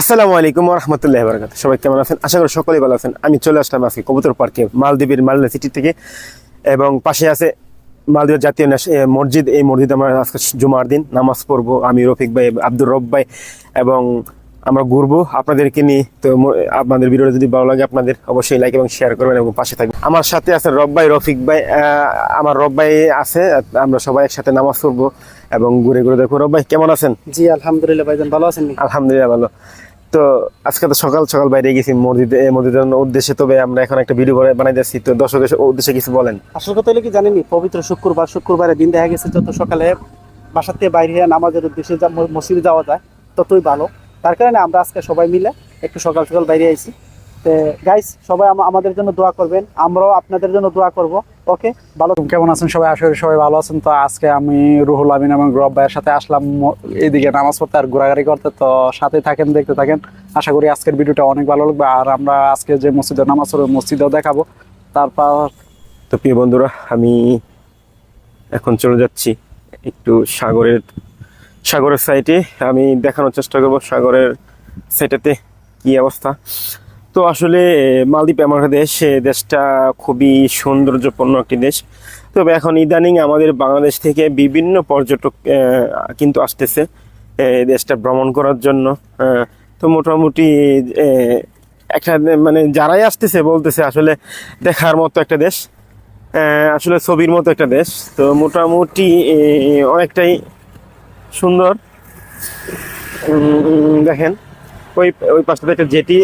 আসসালামু আলাইকুম রহমতুল্লাহ বরকাত সবাই কেমন আছেন? আশা করি সকলেই ভালো আছেন। আমি চলে আসলাম আজকে কবুতর পার্কে মালদ্বীপের মালদা সিটি থেকে। এবং পাশে আছে মালদ্বীপের জাতীয় মসজিদ। এই মসজিদে আমরা আজকে জুমার দিন নামাজ পড়ব। আমি রফিক ভাই আব্দুর রব ভাই এবং আমরা ঘুরবো। আপনাদেরকে নিয়ে তো আপনাদের ভিডিওটা যদি ভালো লাগে আপনাদের অবশ্যই লাইক এবং শেয়ার করবেন এবং পাশে থাকবেন। আমার সাথে আছে রব ভাই রফিক ভাই আমার রব ভাই আছে। আমরা সবাই একসাথে নামাজ পড়ব এবং ঘুরে ঘুরে দেখব। রব ভাই কেমন আছেন? জি আলহামদুলিল্লাহ ভাইজান ভালো আছেন আলহামদুলিল্লাহ ভালো। তো আজকে তো সকাল সকাল বাইরে গেছি মসজিদে মসজিদের উদ্দেশ্যে। তবে আমরা এখন একটা ভিডিও বানাই যাচ্ছি তো দর্শকের উদ্দেশ্যে কিছু বলেন। আসল কথা হলো কি জানেনি পবিত্র শুক্রবার শুক্রবারের দিন দেখা গেছে, যত সকালে বাসার থেকে বাইরে নামাজের উদ্দেশ্যে মসজিদে যাওয়া যায়, ততই ভালো। তার কারণে আমরা আজকে সবাই মিলে একটু সকাল সকাল বাইরে আইছি। তো গাইস সবাই আমা- আমাদের জন্য দোয়া করবেন। আমরাও আপনাদের জন্য দোয়া করব। ওকে ভালো কেমন আছেন সবাই? আশা করি সবাই ভালো আছেন। তো আজকে আমি রুহুল আমিন এবং রব ভাইয়ের সাথে আসলাম। এইদিকে নামাজ পড়তে আর ঘোরাঘুরি করতে। তো সাথে থাকেন দেখতে থাকেন। আশা করি আজকের ভিডিওটা অনেক ভালো লাগবে। আর আমরা আজকে যে মসজিদে নামাজ পড়ব মসজিদেও দেখাবো। তারপর তো প্রিয় বন্ধুরা আমি এখন চলে যাচ্ছি একটু সাগরের সাগরের সাইটে আমি দেখানোর চেষ্টা করব সাগরের সাইডেতে কি অবস্থা। তো আসলে মালদ্বীপ এমন দেশ দেশটা খুবই সৌন্দর্যপূর্ণ একটি দেশ। তবে এখন ইদানিং আমাদের বাংলাদেশ থেকে বিভিন্ন পর্যটক কিন্তু আসতেছে দেশটা ভ্রমণ করার জন্য। তো মোটামুটি একটা মানে যারাই আসতেছে, বলতেছে আসলে দেখার মতো একটা দেশ আসলে ছবির মতো একটা দেশ। তো মোটামুটি অনেকটাই সুন্দর। দেখেন। ওই ওই পাশটাতে একটা জেটি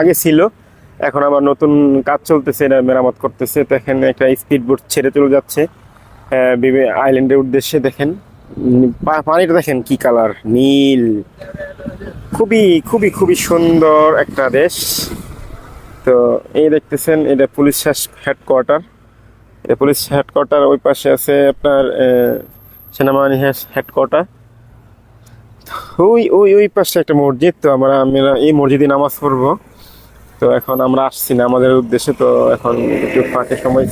আগে ছিল। এখন আবার নতুন কাজ চলতেছে এটা মেরামত করতেছে। তো এখানে একটা স্পিড বোট ছেড়ে চলে যাচ্ছে। আইল্যান্ডের উদ্দেশ্যে দেখেন। পানিটা দেখেন কি কালার, নীল। খুবই খুবই খুবই সুন্দর একটা দেশ। তো এই দেখতেছেন, এটা পুলিশ হেডকোয়ার্টার। এটা পুলিশ হেডকোয়ার্টার, ওই পাশে আছে আপনার সেনাবাহিনী হেডকোয়ার্টার। ওই ওই ওই পাশে একটা মসজিদ, তো আমরা আমরা এই মসজিদে নামাজ পড়ব। তো এখন আমরা আসছি না আমাদের উদ্দেশ্যে, তো এখন একটু ফাঁকে সময়।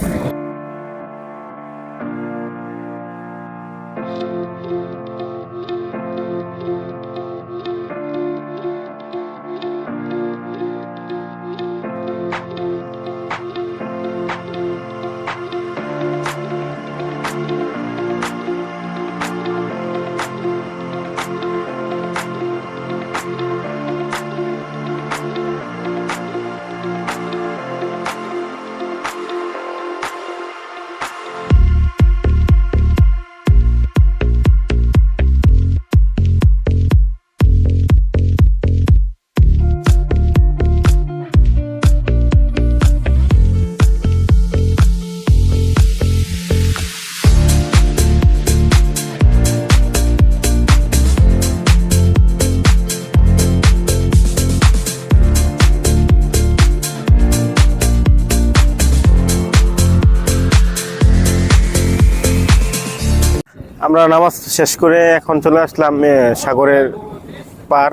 আমরা নামাজ শেষ করে এখন চলে আসলাম সাগরের পার।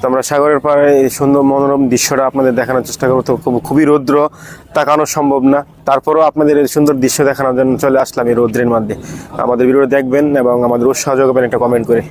তো আমরা সাগরের পাড়ে এই সুন্দর মনোরম দৃশ্যটা আপনাদের দেখানোর চেষ্টা করব। তো খুব- খুবই রৌদ্র, তাকানো সম্ভব না। তারপরেও আপনাদের এই সুন্দর দৃশ্য দেখানোর জন্য চলে আসলাম এই রৌদ্রের মধ্যে আমাদের ভিডিও দেখবেন এবং আমাদের উৎসাহ যোগাবেন একটা কমেন্ট করে।